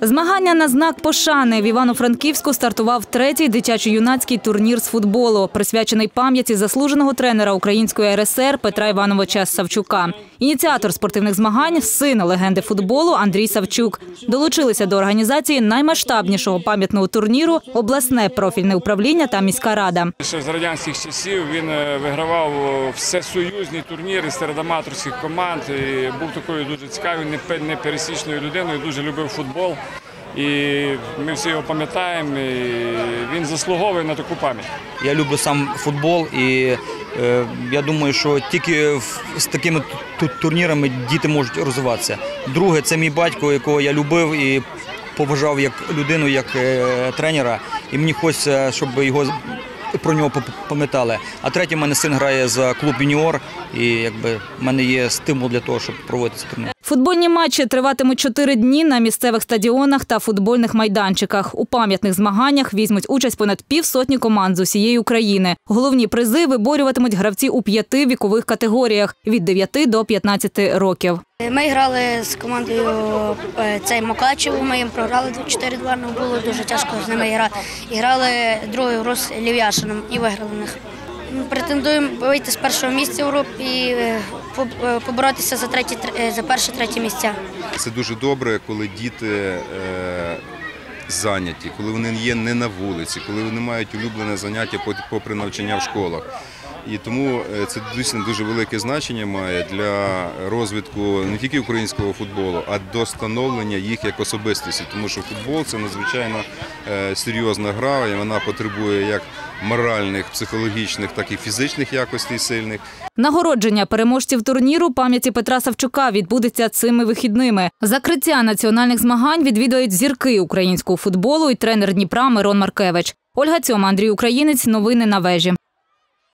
Змагання на знак пошани в Івано-Франківську стартував третій дитячо-юнацький турнір з футболу, присвячений пам'яті заслуженого тренера Української РСР Петра Івановича Савчука. Ініціатор спортивних змагань син легенди футболу Андрій Савчук. Долучилися до організації наймасштабнішого пам'ятного турніру обласне профільне управління та міська рада. Ще з радянських часів він е, вигравав е, всесоюзні турніри серед аматорських команд. І був такою дуже цікавою, непересічною людиною, дуже любив футбол. І ми всі його пам'ятаємо. і Він заслуговує на таку пам'ять. Я люблю сам футбол, і е, я думаю, що тільки з такими турнірами діти можуть розвиватися. Друге, це мій батько, якого я любив і поважав як людину, як е, тренера. І мені хочеться, щоб його про нього пам'ятали. А третє, в мене син грає за клуб юніор, і якби в мене є стимул для того, щоб проводити ці турніри. Футбольні матчі триватимуть чотири дні на місцевих стадіонах та футбольних майданчиках. У пам'ятних змаганнях візьмуть участь понад півсотні команд з усієї України. Головні призи виборюватимуть гравці у п'яти вікових категоріях від 9 до 15 років. Ми грали з командою е, цей Мокачево, ми їм програли 4-2, ну було дуже тяжко з ними грати. І грали другий гру з Лів'яшином і виграли в них. Претендуємо вийти з першого місця в групі і по- е, поборотися за, треті, е, за перше-третє місця. Це дуже добре, коли діти е, зайняті, коли вони є не на вулиці, коли вони мають улюблене заняття по- попри навчання в школах. І тому е, це дійсно дуже велике значення має для розвитку не тільки українського футболу, а до становлення їх як особистості. Тому що футбол це надзвичайно е, серйозна гра, і вона потребує як моральних, психологічних, так і фізичних якостей сильних. Нагородження переможців турніру пам'яті Петра Савчука відбудеться цими вихідними. Закриття національних змагань відвідують зірки українського футболу і тренер Дніпра Мирон Маркевич. Ольга Цьома, Андрій Українець. Новини на вежі.